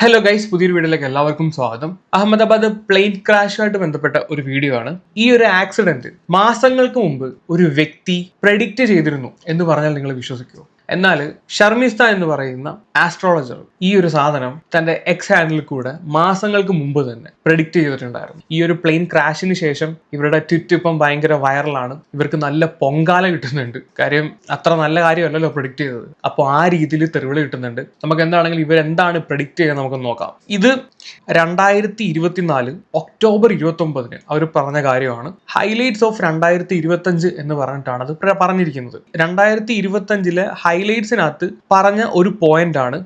Hello guys പുതിയൊരു വീഡിയോയിലേക്ക് എല്ലാവർക്കും സ്വാഗതം. അഹമ്മദാബാദ് പ്ലെയിൻ ക്രാഷുമായിട്ട് ബന്ധപ്പെട്ട ഒരു വീഡിയോ ആണ്. ഈ ഒരു ആക്സിഡന്റ് മാസങ്ങൾക്ക് മുമ്പ് ഒരു വ്യക്തി പ്രഡിക്റ്റ് ചെയ്തിരുന്നു എന്ന് പറഞ്ഞാൽ നിങ്ങൾ വിശ്വസിക്കുമോ എന്നാൽ ഷർമിസ്ത എന്ന് പറയുന്ന ആസ്ട്രോളജർ ഈ ഒരു സാധനം തന്റെ എക്സ് ഹാൻഡിൽ കൂടെ മാസങ്ങൾക്ക് മുമ്പ് തന്നെ പ്രഡിക്റ്റ് ചെയ്തിട്ടുണ്ടായിരുന്നു. ഈ ഒരു പ്ലെയിൻ ക്രാഷിന് ശേഷം ഇവരുടെ ട്വിറ്റ് ഇപ്പം ഭയങ്കര വൈറലാണ് ഇവർക്ക് നല്ല പൊങ്കാല കിട്ടുന്നുണ്ട്. കാര്യം അത്ര നല്ല കാര്യമല്ലല്ലോ പ്രഡിക്റ്റ് ചെയ്തത്. അപ്പോൾ ആ രീതിയിൽ തെരുവിളി കിട്ടുന്നുണ്ട്. നമുക്ക് എന്താണെങ്കിലും ഇവരെന്താണ് പ്രഡിക്റ്റ് ചെയ്യുന്നത് നമുക്ക് നോക്കാം. ഇത് രണ്ടായിരത്തി ഇരുപത്തിനാല് ഒക്ടോബർ ഇരുപത്തി ഒമ്പതിന് അവർ പറഞ്ഞ കാര്യമാണ്. ഹൈലൈറ്റ്സ് ഓഫ് രണ്ടായിരത്തി ഇരുപത്തഞ്ച് എന്ന് പറഞ്ഞിട്ടാണ് അത് പറഞ്ഞിരിക്കുന്നത്. രണ്ടായിരത്തി ഇരുപത്തഞ്ചിലെ ഹൈലൈറ്റ്സിനകത്ത് പറഞ്ഞ ഒരു പോയിന്റ് ആണ്.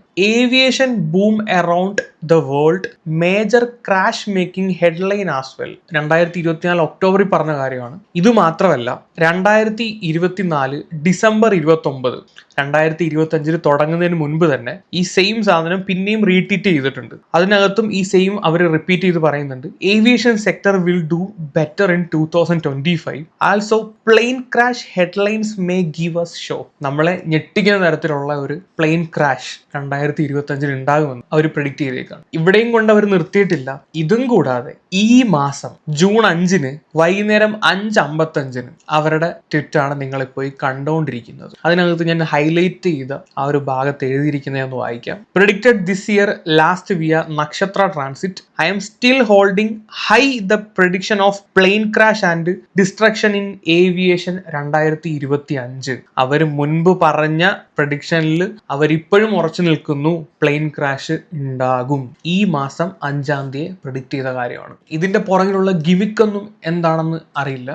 Aviation boom around the world major crash making headline as well രണ്ടായിരത്തി ഇരുപത്തിനാല് ഒക്ടോബറിൽ പറഞ്ഞ കാര്യമാണ്. ഇത് മാത്രമല്ല രണ്ടായിരത്തി ഇരുപത്തിനാല് ഡിസംബർ ഇരുപത്തി ഒമ്പത് രണ്ടായിരത്തി ഇരുപത്തി അഞ്ചിൽ തുടങ്ങുന്നതിന് മുൻപ് തന്നെ ഈ സെയിം സാധനം പിന്നെയും റീട്വീറ്റ് ചെയ്തിട്ടുണ്ട്. അതിനകത്തും ഈ സെയിം അവർ റിപ്പീറ്റ് ചെയ്ത് പറയുന്നുണ്ട്. Aviation sector will do better in two thousand twenty five also plane crash headlines may give us show നമ്മളെ ഞെട്ടിക്കുന്ന തരത്തിലുള്ള ഒരു പ്ലെയിൻ ക്രാഷ് രണ്ടായിരത്തി ഇരുപത്തി അഞ്ചിൽ ഉണ്ടാകുമെന്ന് അവർ പ്രിഡിക്റ്റ് ചെയ്തേക്കാണ്. ഇവിടെയും കൊണ്ട് അവർ നിർത്തിയിട്ടില്ല. ഇതും കൂടാതെ ഈ മാസം ജൂൺ അഞ്ചിന് വൈകുന്നേരം അഞ്ച് അമ്പത്തഞ്ചിന് അവരുടെ ട്വിറ്റാണ് നിങ്ങളിപ്പോയി കണ്ടുകൊണ്ടിരിക്കുന്നത് അതിനകത്ത് ഞാൻ ഹൈലൈറ്റ് ചെയ്ത ആ ഒരു ഭാഗത്ത് എഴുതിയിരിക്കുന്നതെന്ന് വായിക്കാം. Predicted this year last via നക്ഷത്ര transit I M still holding high the prediction of plane crash and destruction in aviation രണ്ടായിരത്തി ഇരുപത്തി അഞ്ച് അവർ മുൻപ് പറഞ്ഞ പ്രഡിക്ഷനിൽ അവരിപ്പോഴും ഉറച്ചു നിൽക്കുന്നു പ്ലെയിൻ ക്രാഷ് ഉണ്ടാകും. ഈ മാസം അഞ്ചാം തീയതി പ്രഡിക്റ്റ് ചെയ്ത കാര്യമാണ്. ഇതിന്റെ പുറകിലുള്ള ഗിമിക്കൊന്നും എന്താണെന്ന് അറിയില്ല.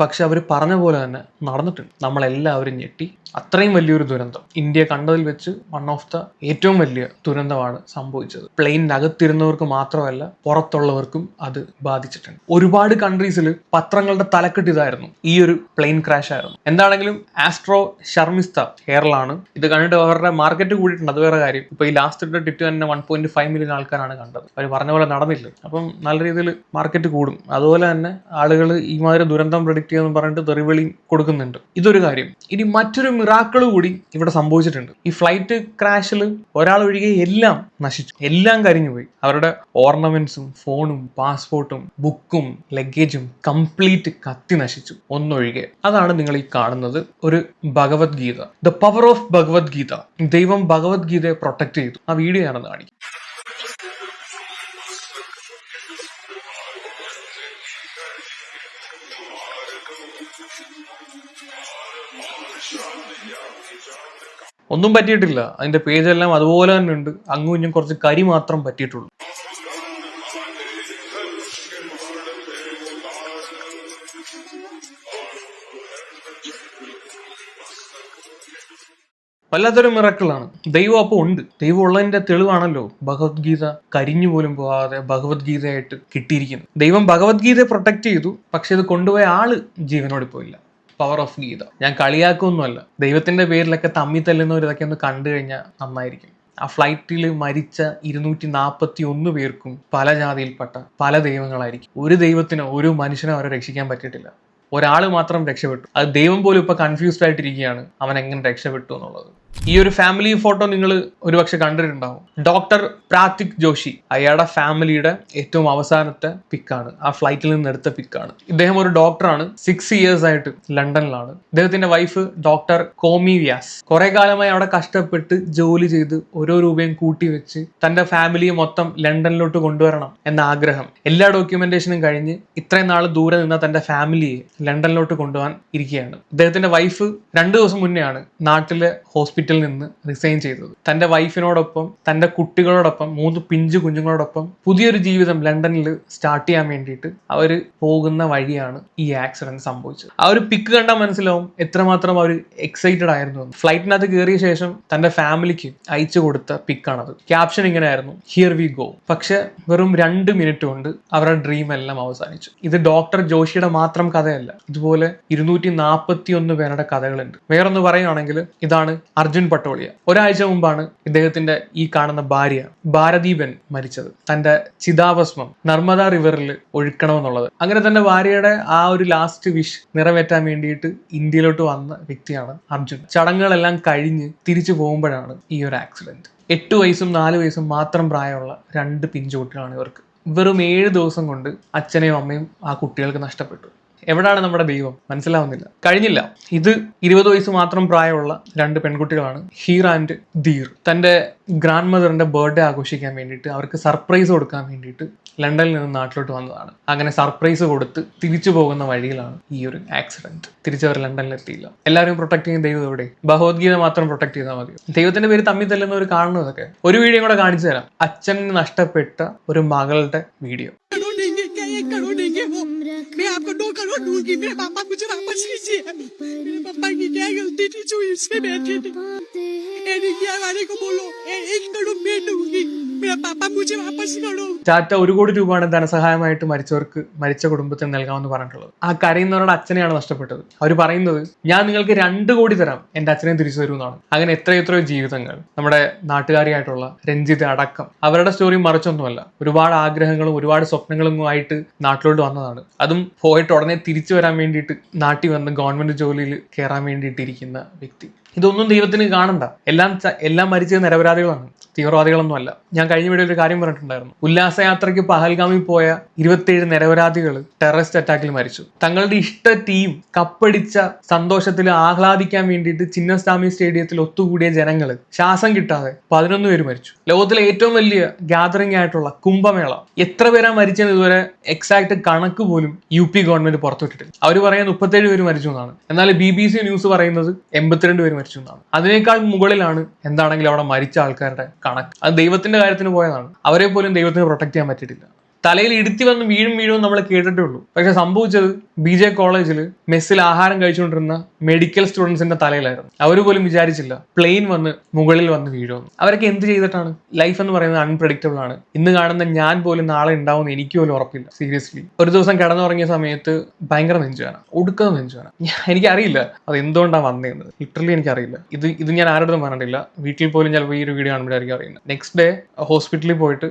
പക്ഷെ അവർ പറഞ്ഞ പോലെ തന്നെ നടന്നിട്ടുണ്ട്. നമ്മളെല്ലാവരും ഞെട്ടി. അത്രയും വലിയൊരു ദുരന്തം. ഇന്ത്യ കണ്ടതിൽ വെച്ച് വൺ ഓഫ് ദ ഏറ്റവും വലിയ ദുരന്തമാണ് സംഭവിച്ചത്. പ്ലെയിനകത്തിരുന്നവർക്ക് മാത്രമല്ല പുറത്തുള്ളവർക്കും അത് ബാധിച്ചിട്ടുണ്ട്. ഒരുപാട് കൺട്രീസിൽ പത്രങ്ങളുടെ തലക്കെട്ട് ഇതായിരുന്നു. ഈ ഒരു പ്ലെയിൻ ക്രാഷ് ആയിരുന്നു. എന്താണെങ്കിലും ആസ്ട്രോ ഷർമിസ്ത കേരളാണ് ഇത് കണ്ടിട്ട് അവരുടെ മാർക്കറ്റ് കൂടിയിട്ടുണ്ട്. അത് വേറെ കാര്യം. ഇപ്പൊ ഈ ലാസ്റ്റ് ഇട്ട ടിറ്റ് തന്നെ വൺ പോയിന്റ് ഫൈവ് മില്യൺ ആൾക്കാരാണ് കണ്ടത്. അവർ പറഞ്ഞ പോലെ നടന്നില്ല. അപ്പം നല്ല രീതിയിൽ മാർക്കറ്റ് കൂടും. അതുപോലെ തന്നെ ആളുകൾ ഈ മാതിരി ദുരന്തം പ്രഡിക്റ്റ് ചെയ്യുമെന്ന് പറഞ്ഞിട്ട് തെറിവിളി കൊടുക്കുന്നുണ്ട്. ഇതൊരു കാര്യം. ഇനി മറ്റൊരു മിറാക്കിൾ കൂടി ഇവിടെ സംഭവിച്ചിട്ടുണ്ട്. ഈ ഫ്ലൈറ്റ് ക്രാഷിൽ ഒരാൾ ഒഴികെ എല്ലാം നശിച്ചു. എല്ലാം കരിഞ്ഞു പോയി. അവരുടെ ഓർണമെന്റ്സും ഫോണും പാസ്പോർട്ടും ബുക്കും ലഗേജും കംപ്ലീറ്റ് കത്തി നശിച്ചു. ഒന്നൊഴികെ. അതാണ് നിങ്ങൾ ഈ കാണുന്നത് ഒരു Bhagavad Gita. The power of Bhagavad Gita. ദൈവം ഭഗവത്ഗീതയെ പ്രൊട്ടക്ട് ചെയ്തു. ആ വീഡിയോ ഞാനൊന്ന് കാണിക്കും. ഒന്നും പറ്റിയിട്ടില്ല. അതിന്റെ പേജെല്ലാം അതുപോലെ തന്നെ ഉണ്ട്. അങ്ങും ഇഞ്ഞും കുറച്ച് കരി മാത്രം പറ്റിയിട്ടുള്ളൂ. വല്ലാത്തൊരു മിറക്കിളാണ് ദൈവം അപ്പോൾ ഉണ്ട്. ദൈവം ഉള്ളതിന്റെ തെളിവാണല്ലോ ഭഗവത്ഗീത കരിഞ്ഞു പോലും പോകാതെ ഭഗവത്ഗീതയായിട്ട് കിട്ടിയിരിക്കുന്നത്. ദൈവം ഭഗവത്ഗീതയെ പ്രൊട്ടക്ട് ചെയ്തു. പക്ഷെ ഇത് കൊണ്ടുപോയ ആൾ ജീവനോട് പോയില്ല. Power of Gita. ഞാൻ കളിയാക്കൊന്നുമല്ല. ദൈവത്തിന്റെ പേരിലൊക്കെ തമ്മി തല്ലുന്നവർ ഇതൊക്കെ ഒന്ന് കണ്ടു കഴിഞ്ഞാൽ നന്നായിരിക്കും. ആ ഫ്ലൈറ്റിൽ മരിച്ച ഇരുന്നൂറ്റി നാൽപ്പത്തി ഒന്ന് പേർക്കും പല ജാതിയിൽപ്പെട്ട പല ദൈവങ്ങളായിരിക്കും. ഒരു ദൈവത്തിനോ ഒരു മനുഷ്യനോ അവരെ രക്ഷിക്കാൻ പറ്റിയിട്ടില്ല. ഒരാൾ മാത്രം രക്ഷപ്പെട്ടു. അത് ദൈവം പോലും ഇപ്പൊ കൺഫ്യൂസ്ഡ് ആയിട്ടിരിക്കുകയാണ്. അവൻ എങ്ങനെ രക്ഷപ്പെട്ടു എന്നുള്ളത്. ഈ ഒരു ഫാമിലി ഫോട്ടോ നിങ്ങൾ ഒരുപക്ഷെ കണ്ടിട്ടുണ്ടാവും. ഡോക്ടർ പ്രാത്തിക് ജോഷി അയാളുടെ ഫാമിലിയുടെ ഏറ്റവും അവസാനത്തെ പിക്കാണ് ആ ഫ്ലൈറ്റിൽ നിന്ന് എടുത്ത പിക്കാണ് ഇദ്ദേഹം ഒരു ഡോക്ടറാണ് സിക്സ് ഇയേഴ്സ് ആയിട്ട് ലണ്ടനിലാണ്. ഇദ്ദേഹത്തിന്റെ വൈഫ് ഡോക്ടർ കോമി വ്യാസ് കുറെ കാലമായി അവിടെ കഷ്ടപ്പെട്ട് ജോലി ചെയ്ത് ഓരോ രൂപയും കൂട്ടി വെച്ച് തന്റെ ഫാമിലിയെ മൊത്തം ലണ്ടനിലോട്ട് കൊണ്ടുവരണം എന്ന ആഗ്രഹം എല്ലാ ഡോക്യുമെന്റേഷനും കഴിഞ്ഞ് ഇത്രയും നാൾ ദൂരെ നിന്ന തന്റെ ഫാമിലിയെ ലണ്ടനിലോട്ട് കൊണ്ടുപോകാൻ ഇരിക്കുകയാണ്. ഇദ്ദേഹത്തിന്റെ വൈഫ് രണ്ടു ദിവസം മുന്നെയാണ് നാട്ടിലെ ഹോസ്പിറ്റലിൽ നിന്ന് റിസൈൻ ചെയ്തത്. തന്റെ വൈഫിനോടൊപ്പം തന്റെ കുട്ടികളോടൊപ്പം മൂന്ന് പിഞ്ചു കുഞ്ഞുങ്ങളോടൊപ്പം പുതിയൊരു ജീവിതം ലണ്ടനിൽ സ്റ്റാർട്ട് ചെയ്യാൻ വേണ്ടിയിട്ട് അവർ പോകുന്ന വഴിയാണ് ഈ ആക്സിഡന്റ് സംഭവിച്ചത്. ആ ഒരു പിക്ക് കണ്ടാൽ മനസ്സിലാവും എത്രമാത്രം അവർ എക്സൈറ്റഡ് ആയിരുന്നു ഫ്ലൈറ്റിനകത്ത് കയറിയ ശേഷം തന്റെ ഫാമിലിക്ക് അയച്ചു കൊടുത്ത പിക്കാണത്. ക്യാപ്ഷൻ ഇങ്ങനെ ആയിരുന്നു ഹിയർ വി ഗോ പക്ഷെ വെറും രണ്ട് മിനിറ്റ് കൊണ്ട് അവരുടെ ഡ്രീം എല്ലാം അവസാനിച്ചു. ഇത് ഡോക്ടർ ജോഷിയുടെ മാത്രം കഥയല്ല ഇതുപോലെ ഇരുന്നൂറ്റി നാൽപ്പത്തി ഒന്ന് പേരുടെ കഥകളുണ്ട്. വേറൊന്ന് പറയുകയാണെങ്കിൽ ഇതാണ് അർജുൻ പട്ടോളിയ. ഒരാഴ്ച മുമ്പാണ് ഇദ്ദേഹത്തിന്റെ ഈ കാണുന്ന ഭാര്യ ഭാരദീപൻ മരിച്ചത്. തന്റെ ചിതാഭസ്മം നർമ്മദ റിവറിൽ ഒഴുക്കണമെന്നുള്ളത്. അങ്ങനെ തന്റെ ഭാര്യയുടെ ആ ഒരു ലാസ്റ്റ് വിഷ് നിറവേറ്റാൻ വേണ്ടിയിട്ട് ഇന്ത്യയിലോട്ട് വന്ന വ്യക്തിയാണ് അർജുൻ. ചടങ്ങുകളെല്ലാം കഴിഞ്ഞ് തിരിച്ചു പോകുമ്പോഴാണ് ഈ ഒരു ആക്സിഡന്റ് എട്ട് വയസ്സും നാല് വയസ്സും മാത്രം പ്രായമുള്ള രണ്ട് പിഞ്ചുകുട്ടികളാണ് ഇവർക്ക്. വെറും ഏഴ് ദിവസം കൊണ്ട് അച്ഛനെയും അമ്മയും ആ കുട്ടികൾക്ക് നഷ്ടപ്പെട്ടു. എവിടാണ് നമ്മുടെ ദൈവം? മനസ്സിലാവുന്നില്ല. കഴിഞ്ഞില്ല. ഇത് ഇരുപത് വയസ്സ് മാത്രം പ്രായമുള്ള രണ്ട് പെൺകുട്ടികളാണ്. ഹീർ ആൻഡ് ധീർ. തന്റെ ഗ്രാൻഡ് മദറിന്റെ ബർത്ത്ഡേ ആഘോഷിക്കാൻ വേണ്ടിയിട്ട് അവർക്ക് സർപ്രൈസ് കൊടുക്കാൻ വേണ്ടിയിട്ട് ലണ്ടനിൽ നിന്ന് നാട്ടിലോട്ട് വന്നതാണ്. അങ്ങനെ സർപ്രൈസ് കൊടുത്ത് തിരിച്ചു പോകുന്ന വഴിയിലാണ് ഈ ഒരു ആക്സിഡന്റ് തിരിച്ചവർ ലണ്ടനിൽ എത്തിയില്ല. എല്ലാവരും പ്രൊട്ടക്ട് ചെയ്യുന്ന ദൈവം എവിടെ? ഭഗവത്ഗീത മാത്രം പ്രൊട്ടക്ട് ചെയ്താൽ മതി ദൈവത്തിന്റെ പേര് തമ്മിൽ തല്ലുന്നവർ കാണുന്നതൊക്കെ. ഒരു വീഡിയോ കൂടെ കാണിച്ചു തരാം. അച്ഛന് നഷ്ടപ്പെട്ട ഒരു മകളുടെ വീഡിയോ. છોકરો ડૂંગીને બાપા ગુજરાત પછી છે બાપા ગયા ગલતીથી જોયું છે બેઠીને ചാറ്റ ഒരു കോടി രൂപയാണ് ധനസഹായമായിട്ട് മരിച്ചവർക്ക് മരിച്ച കുടുംബത്തിന് നൽകാമെന്ന് പറഞ്ഞിട്ടുള്ളത്. ആ കരയുന്നവരുടെ അച്ഛനെയാണ് നഷ്ടപ്പെട്ടത്. അവർ പറയുന്നത് ഞാൻ നിങ്ങൾക്ക് രണ്ട് കോടി തരാം. എന്റെ അച്ഛനെ തിരിച്ചു തരുമെന്നാണ്. അങ്ങനെ എത്രയെത്രയോ ജീവിതങ്ങൾ നമ്മുടെ നാട്ടുകാരിയായിട്ടുള്ള രഞ്ജിത് അടക്കം അവരുടെ സ്റ്റോറി മറിച്ചൊന്നുമല്ല. ഒരുപാട് ആഗ്രഹങ്ങളും ഒരുപാട് സ്വപ്നങ്ങളും ആയിട്ട് നാട്ടിലോട്ട് വന്നതാണ്. അതും പോയിട്ട് ഉടനെ തിരിച്ചു വരാൻ വേണ്ടിയിട്ട് നാട്ടിൽ വന്ന് ഗവൺമെന്റ് ജോലിയിൽ കയറാൻ വേണ്ടിയിട്ടിരിക്കുന്ന വ്യക്തി. ഇതൊന്നും ദൈവത്തിന് കാണണ്ട. എല്ലാം എല്ലാം മരിച്ചത് നിരപരാധികളാണ്. തീവ്രവാദികളൊന്നും അല്ല ഞാൻ കഴിഞ്ഞ വീഡിയോയിൽ ഒരു കാര്യം പറഞ്ഞിട്ടുണ്ടായിരുന്നു. ഉല്ലാസയാത്രയ്ക്ക് പഹൽഗാമിൽ പോയ ഇരുപത്തിയേഴ് നിരപരാധികൾ ടെററിസ്റ്റ് അറ്റാക്കിൽ മരിച്ചു. തങ്ങളുടെ ഇഷ്ട ടീം കപ്പടിച്ച സന്തോഷത്തിൽ ആഹ്ലാദിക്കാൻ വേണ്ടിയിട്ട് ചിന്നസ്വാമി സ്റ്റേഡിയത്തിൽ ഒത്തുകൂടിയ ജനങ്ങൾ ശ്വാസം കിട്ടാതെ പതിനൊന്ന് പേര് മരിച്ചു. ലോകത്തിലെ ഏറ്റവും വലിയ ഗ്യാതറിംഗ് ആയിട്ടുള്ള കുംഭമേള. എത്ര പേരാ മരിച്ചെന്ന് ഇതുവരെ എക്സാക്ട് കണക്ക് പോലും യു പി ഗവൺമെന്റ് പുറത്തുവിട്ടിട്ടില്ല. അവർ പറയുന്നത് മുപ്പത്തേഴ് പേര് മരിച്ചു എന്നാണ്. എന്നാൽ ബി ബി സി ന്യൂസ് പറയുന്നത് എൺപത്തിരണ്ട് പേര് മരിച്ചു എന്നാണ്. അതിനേക്കാൾ മുകളിലാണ് എന്താണെങ്കിലും അവിടെ മരിച്ച ആൾക്കാരുടെ കണക്ക്. അത് ദൈവത്തിന്റെ കാര്യത്തിന് പോയതാണ്. അവരെ പോലും ദൈവത്തിന് പ്രൊട്ടക്ട് ചെയ്യാൻ പറ്റിയിട്ടില്ല. തലയിൽ ഇടുത്തി വന്ന് വീഴും വീഴും നമ്മൾ കേട്ടിട്ടുള്ളൂ പക്ഷെ സംഭവിച്ചത് ബി ജെ കോളേജിൽ മെസ്സിൽ ആഹാരം കഴിച്ചുകൊണ്ടിരുന്ന മെഡിക്കൽ സ്റ്റുഡൻസിന്റെ തലയിലായിരുന്നു. അവർ പോലും വിചാരിച്ചില്ല പ്ലെയിൻ വന്ന് മുകളിൽ വന്ന് വീഴും അവരൊക്കെ എന്ത് ചെയ്തിട്ടാണ്? ലൈഫ് എന്ന് പറയുന്നത് അൺപ്രഡിക്റ്റബിൾ ആണ്. ഇന്ന് കാണുന്ന ഞാൻ പോലും നാളെ ഉണ്ടാവുമെന്ന് എനിക്ക് പോലും ഉറപ്പില്ല. സീരിയസ്ലി ഒരു ദിവസം കിടന്നുറങ്ങിയ സമയത്ത് ഭയങ്കര നെഞ്ചുവേന ഒടുക്കുന്ന നെഞ്ചുവേന എനിക്കറിയില്ല. അത് എന്തുകൊണ്ടാണ് വന്നതെന്ന് ലിറ്ററലി എനിക്കറിയില്ല. ഇത് ഇത് ഞാൻ ആരോടും പറഞ്ഞിട്ടില്ല. വീട്ടിൽ പോലും ചിലപ്പോൾ ഈ ഒരു വീഡിയോ കാണുമ്പോഴായിരിക്കും അറിയുന്നത്. നെക്സ്റ്റ് ഡേ ഹോസ്പിറ്റലിൽ പോയിട്ട്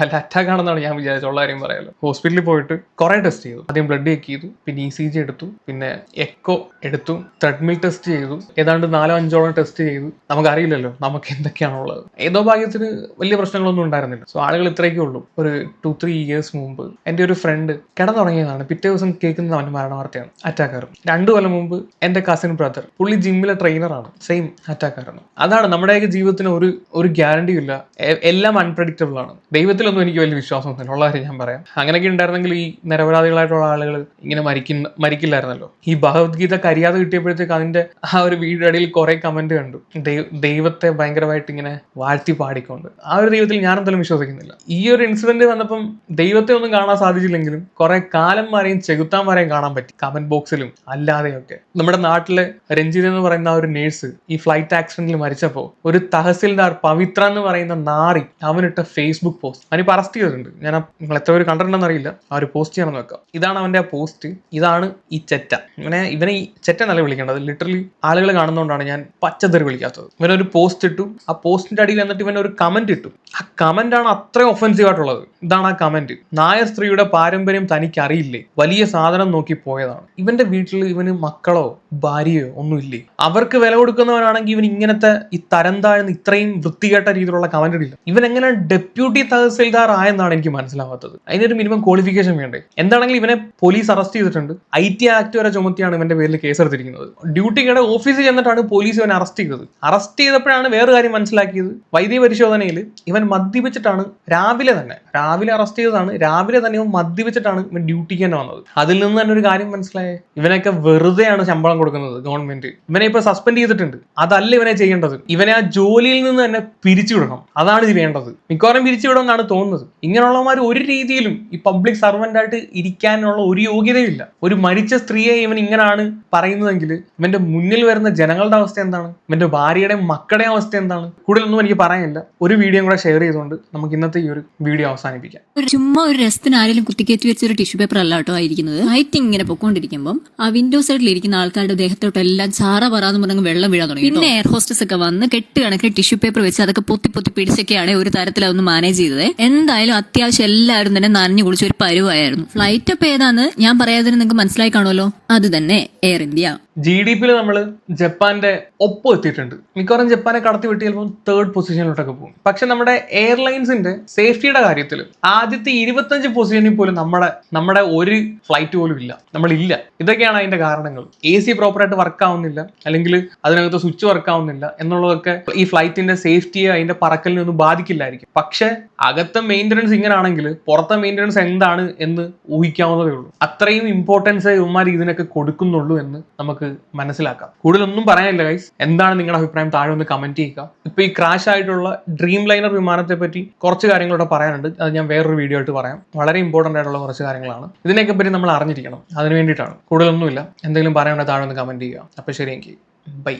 വല്ല അറ്റാക്ക് ആണെന്നാണ് ഞാൻ വിചാരിച്ചുള്ള കാര്യം പറയാലോ. ഹോസ്പിറ്റലിൽ പോയിട്ട് കുറെ ടെസ്റ്റ് ചെയ്തു. ആദ്യം ബ്ലഡ് ചെക്ക് ചെയ്തു പിന്നെ ഇ സി ജി എടുത്തു പിന്നെ എക്കോ എടുത്തു ത്രെഡ്മിൽ ടെസ്റ്റ് ചെയ്തു. ഏതാണ്ട് നാലോ അഞ്ചോളം ടെസ്റ്റ് ചെയ്തു. നമുക്കറിയില്ലല്ലോ നമുക്ക് എന്തൊക്കെയാണുള്ളത്. ഏതോ ഭാഗ്യത്തിന് വലിയ പ്രശ്നങ്ങളൊന്നും ഉണ്ടായിരുന്നില്ല. സോ ആളുകൾ ഇത്രയൊക്കെ ഉള്ളൂ. ഒരു ടു ത്രീ ഇയേഴ്സ് മുമ്പ് എന്റെ ഒരു ഫ്രണ്ട് കിടന്നുറങ്ങിയതാണ്. പിറ്റേ ദിവസം കേൾക്കുന്നത് അവന്റെ മരണ വാർത്തയാണ് അറ്റാക്ക് ആയിരുന്നു രണ്ടു കൊല്ലം മുമ്പ് എന്റെ കസിൻ ബ്രദർ പുള്ളി ജിമ്മിലെ ട്രെയിനറാണ് സെയിം അറ്റാക്ക് ആയിരുന്നു അതാണ് നമ്മുടെയൊക്കെ ജീവിതത്തിന് ഒരു ഒരു ഗ്യാരണ്ടിയും ഇല്ല. എല്ലാം അൺപ്രഡിക്റ്റബിൾ ആണ്. ദൈവത്തിലൊന്നും എനിക്ക് വലിയ വിശ്വാസമൊന്നുമില്ല. ഉള്ള ഞാൻ പറയാം. അങ്ങനെയൊക്കെ ഉണ്ടായിരുന്നെങ്കിൽ ഈ നിരപരാധികളായിട്ടുള്ള ആളുകൾ ഇങ്ങനെ മരിക്കുന്ന മരിക്കില്ലായിരുന്നല്ലോ. ഈ ഭഗവത്ഗീത കരിയാതെ കിട്ടിയപ്പോഴത്തേക്ക് അതിന്റെ ആ ഒരു വീഡിയോ ഇടയിൽ കുറെ കമന്റ് കണ്ടു. ദൈവത്തെ ഭയങ്കരമായിട്ട് ഇങ്ങനെ വാഴ്ത്തി പാടിക്കൊണ്ട്. ആ ഒരു ദൈവത്തിൽ ഞാൻ എന്തായാലും വിശ്വസിക്കുന്നില്ല. ഈ ഒരു ഇൻസിഡന്റ് വന്നപ്പം ദൈവത്തെ ഒന്നും കാണാൻ സാധിച്ചില്ലെങ്കിലും കുറെ ചെകുത്താൻ ചെകുത്താന്മാരെയും കാണാൻ പറ്റി. കമന്റ് ബോക്സിലും അല്ലാതെയൊക്കെ. നമ്മുടെ നാട്ടിലെ രഞ്ജിത് എന്ന് പറയുന്ന ആ ഒരു നേഴ്സ് ഈ ഫ്ലൈറ്റ് ആക്സിഡന്റിൽ മരിച്ചപ്പോൾ ഒരു തഹസിൽദാർ പവിത്ര എന്ന് പറയുന്ന നാറി അവനിട്ട ഫേസ്ബുക്ക് പോസ്റ്റ് അവനിപ്പോൾ അറസ്റ്റ് ചെയ്തിട്ടുണ്ട്. ഞാൻ നിങ്ങൾ എത്ര പേര് കണ്ടിട്ടുണ്ടെന്ന് അറിയില്ല. ആ ഒരു പോസ്റ്റ് ചെയ്യണമെന്ന് വെക്കാം. ഇതാണ് അവന്റെ ആ പോസ്റ്റ് ഇതാണ് ഈ ചെറ്റ. ഇവനെ ഇവനെ ഈ ചെറ്റ നല്ല വിളിക്കേണ്ടത്? ലിറ്ററലി ആളുകൾ കാണുന്നതുകൊണ്ടാണ് ഞാൻ പച്ചതെറി വിളിക്കാത്തത്. ഇവനൊരു പോസ്റ്റ് ഇട്ടു. ആ പോസ്റ്റിന്റെ അടിയിൽ എന്നിട്ട് ഇവൻ ഒരു കമന്റ് ഇട്ടു. ആ കമന്റ് ആണ് അത്രയും ഒഫൻസീവ് ആയിട്ടുള്ളത്. ഇതാണ് ആ കമന്റ് നായ സ്ത്രീയുടെ പാരമ്പര്യം തനിക്ക് അറിയില്ലേ വലിയ സാധനം നോക്കി പോയതാണ്. ഇവന്റെ വീട്ടിൽ ഇവന് മക്കളോ ഭാര്യയോ ഒന്നുമില്ലേ? അവർക്ക് വില കൊടുക്കുന്നവനാണെങ്കിൽ ഇവൻ ഇങ്ങനത്തെ ഈ തരം താഴ്ന്ന് ഇത്രയും വൃത്തികെട്ട രീതിയിലുള്ള കമന്റ് ഇടില്ല. ഇവൻ എങ്ങനെ ഡെപ്യൂട്ടി തഹസിൽദാർ ആയെന്നാണ് എനിക്ക് മനസ്സിലാവാത്തത്. അതിനൊരു മിനിമം ക്വാളിഫിക്കേഷൻ വേണ്ടേ? എന്താണെങ്കിൽ ഇവനെ പോലീസ് അറസ്റ്റ് ചെയ്തിട്ടുണ്ട്. ഐ ടി ആക്ട് വരെ ചുമത്തിയാണ് ഇവന്റെ പേരിൽ കേസ് എടുത്തിരിക്കുന്നത് ഡ്യൂട്ടിക്കിടെ ഓഫീസിൽ ചെന്നിട്ടാണ് പോലീസ് ഇവനെ അറസ്റ്റ് ചെയ്തത്. അറസ്റ്റ് ചെയ്തപ്പോഴാണ് വേറെ കാര്യം മനസ്സിലാക്കിയത്. വൈദ്യ പരിശോധനയിൽ ഇവൻ മദ്യപിച്ചിട്ടാണ് രാവിലെ തന്നെ രാവിലെ അറസ്റ്റ് ചെയ്തതാണ്. രാവിലെ തന്നെ ഇവൻ മദ്യപിച്ചിട്ടാണ് ഇവൻ ഡ്യൂട്ടിക്ക് തന്നെ വന്നത്. അതിൽ നിന്ന് തന്നെ ഒരു കാര്യം മനസ്സിലായേ? ഇവനൊക്കെ വെറുതെയാണ് ശമ്പളം കൊടുക്കുന്നത് ഗവൺമെന്റ്. ഇവനെ ഇപ്പൊ സസ്പെൻഡ് ചെയ്തിട്ടുണ്ട്. അതല്ല ഇവനെ ചെയ്യേണ്ടത്. ഇവനെ ആ ജോലിയിൽ നിന്ന് തന്നെ പിരിച്ചുവിടണം. അതാണ് ഇത് വേണ്ടത്. മിക്കവാറും പിരിച്ചുവിടുമെന്നാണ് തോന്നുന്നത്. ഇങ്ങനെയുള്ളവന്മാർ ഒരു രീതിയിലും ഈ പബ്ലിക് സർവന്റ് ആയിട്ട് ഇരിക്കാനുള്ള ഒരു യോഗ്യതയില്ല. ഒരു മരിച്ച സ്ത്രീയെ ഇവൻ ഇങ്ങനെയാണ് പറയുന്നതെങ്കിൽ ഇവന്റെ മുന്നിൽ വരുന്ന ജനങ്ങളുടെ അവസ്ഥ എന്താണ്? ഇവന്റെ ഭാര്യയുടെയും മക്കളുടെ അവസ്ഥ എന്താണ്? കൂടുതലൊന്നും എനിക്ക് പറയാനില്ല. ഒരു വീഡിയോ കൂടെ ഷെയർ ചെയ്തുകൊണ്ട് നമുക്ക് ഇന്നത്തെ ഈ ഒരു വീഡിയോ അവസാനിപ്പിക്കാം. ഒരു ചുമ്മാ ഒരു രസത്തിന് ആരെങ്കിലും കുത്തിക്കയറ്റി വെച്ച ഒരു ടിഷ്യൂ പേപ്പർ അല്ല കേട്ടോ ആയിരിക്കുന്നത്. ഫ്ലൈറ്റ് ഇങ്ങനെ പൊക്കോണ്ടിരിക്കുമ്പോൾ ആ വിൻഡോ സൈഡിൽ ഇരിക്കുന്ന ആൾക്കാരുടെ ദേഹത്തോട്ട് എല്ലാം ചാറ പറയാന്ന് പറഞ്ഞ് വെള്ളം വീഴാൻ തുടങ്ങി പിന്നെ എയർ ഹോസ്റ്റസ് ഒക്കെ വന്ന് കെട്ട് കണക്കിന് ടിഷ്യൂ പേപ്പർ വെച്ച് അതൊക്കെ പൊത്തി പൊത്തി പിടിച്ചൊക്കെയാണ് ഒരു തരത്തിൽ അതൊന്ന് മാനേജ് ചെയ്തത്. എന്തായാലും അത്യാവശ്യം എല്ലാവരും തന്നെ നനഞ്ഞു കുളിച്ച ഒരു പരുവായിരുന്നു. ഫ്ലൈറ്റ് അപ്പ് ഏതാന്ന് ഞാൻ പറയാതിന് നിങ്ങൾക്ക് മനസ്സിലായി കാണുമല്ലോ. അത് തന്നെ എയർ ഇന്ത്യ ജി ഡി പിയിൽ നമ്മൾ ജപ്പാന്റെ ഒപ്പം എത്തിയിട്ടുണ്ട്. മിക്കവാറും ജപ്പാനെ കടത്തി വെട്ടി ചിലപ്പോൾ തേർഡ് പൊസിഷനിലോട്ടൊക്കെ പോകും. പക്ഷെ നമ്മുടെ എയർലൈൻസിന്റെ സേഫ്റ്റിയുടെ കാര്യത്തിൽ ആദ്യത്തെ ഇരുപത്തഞ്ച് പൊസിഷനിൽ പോലും നമ്മുടെ നമ്മുടെ ഒരു ഫ്ലൈറ്റ് പോലും ഇല്ല. നമ്മളില്ല. ഇതൊക്കെയാണ് അതിന്റെ കാരണങ്ങൾ. എ സി പ്രോപ്പറായിട്ട് വർക്ക് ആവുന്നില്ല. അല്ലെങ്കിൽ അതിനകത്ത് സ്വിച്ച് വർക്ക് ആവുന്നില്ല എന്നുള്ളതൊക്കെ ഈ ഫ്ലൈറ്റിന്റെ സേഫ്റ്റിയെ അതിന്റെ പറക്കലിനെ ഒന്നും ബാധിക്കില്ലായിരിക്കും. പക്ഷെ അകത്തെ മെയിന്റനൻസ് ഇങ്ങനാണെങ്കിൽ പുറത്തെ മെയിന്റനൻസ് എന്താണ് എന്ന് ഊഹിക്കാവുന്നതേ ഉള്ളൂ. അത്രയും ഇമ്പോർട്ടൻസ് ഇവന്മാർ ഇതിനൊക്കെ കൊടുക്കുന്നുള്ളൂ എന്ന് നമുക്ക് മനസ്സിലാക്കാം. കൂടുതലൊന്നും പറയാനില്ല ഗൈസ് എന്താണ് നിങ്ങളുടെ അഭിപ്രായം? താഴെ ഒന്ന് കമന്റ് ചെയ്യുക. ഇപ്പൊ ഈ ക്രാഷ് ആയിട്ടുള്ള ഡ്രീം ലൈനർ വിമാനത്തെ പറ്റി കുറച്ച് കാര്യങ്ങളോടെ പറയാനുണ്ട്. അത് ഞാൻ വേറൊരു വീഡിയോ ആയിട്ട് പറയാം. വളരെ ഇമ്പോർട്ടന്റ് ആയിട്ടുള്ള കുറച്ച് കാര്യങ്ങളാണ്. ഇതിനെയൊക്കെ പറ്റി നമ്മൾ അറിഞ്ഞിരിക്കണം. അതിന് വേണ്ടിയിട്ടാണ്. കൂടുതലൊന്നുമില്ല. എന്തെങ്കിലും പറയാനുണ്ടെങ്കിൽ താഴെ ഒന്ന് കമന്റ് ചെയ്യുക. അപ്പൊ ശരി എങ്കിൽ ബൈ